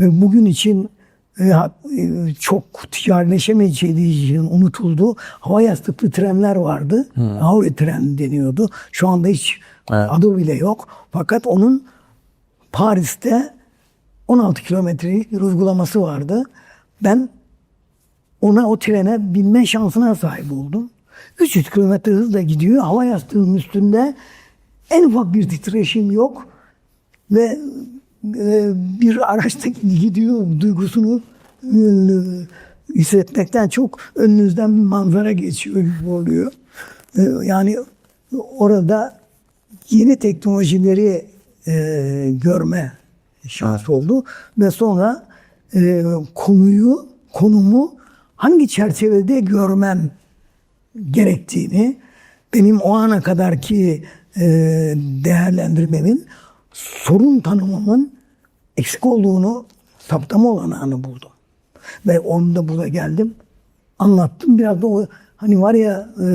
Ve bugün için e, e, çok ticarileşemeyeceği için unutuldu. Hava yastıklı trenler vardı. Havre tren deniyordu. Şu anda hiç Evet. adı bile yok. Fakat onun Paris'te 16 kilometrelik bir uygulaması vardı. Ben ona o trene binme şansına sahip oldum. 300 kilometre hızla gidiyor. Hava yastığının üstünde en ufak bir titreşim yok. Ve bir araçta gidiyor duygusunu e, hissetmekten çok önünüzden bir manzara geçiyor gibi oluyor. E, yani orada yeni teknolojileri e, görme şansı oldu ve sonra e, konuyu konumu hangi çerçevede görmem gerektiğini benim o ana kadarki e, değerlendirmemin sorun tanımamın eksik olduğunu saptama olanağını buldum. Ve onu da burada geldim. Anlattım. Biraz da o hani var ya e,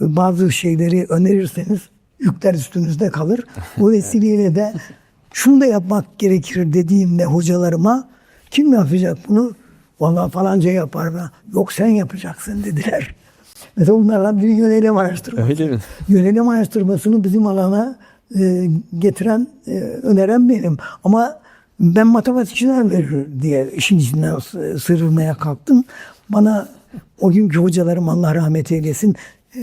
bazı şeyleri önerirseniz yükler üstünüzde kalır. Bu vesileyle de şunu da yapmak gerekir dediğimde hocalarıma kim yapacak bunu? Vallahi falanca yapar. Ben, Yok sen yapacaksın dediler. Mesela bunlardan biri yönelim araştırması. Öyle mi? Yönelim araştırmasını bizim alana e, getiren, e, öneren benim. Ama ben matematikçiler verir diye işin içinden sı- sıyrılmaya kalktım. Bana o günkü hocalarım Allah rahmet eylesin.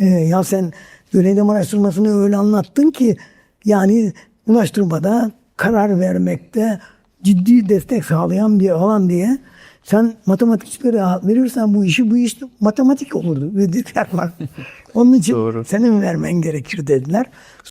e, ya sen yönelim araştırmasını öyle anlattın ki yani ulaştırmada karar vermekte ciddi destek sağlayan bir alan diye sen matematikçilere verirsen bu işi bu iş matematik olurdu dediler. Onun için Doğru. senin vermen gerekir dediler.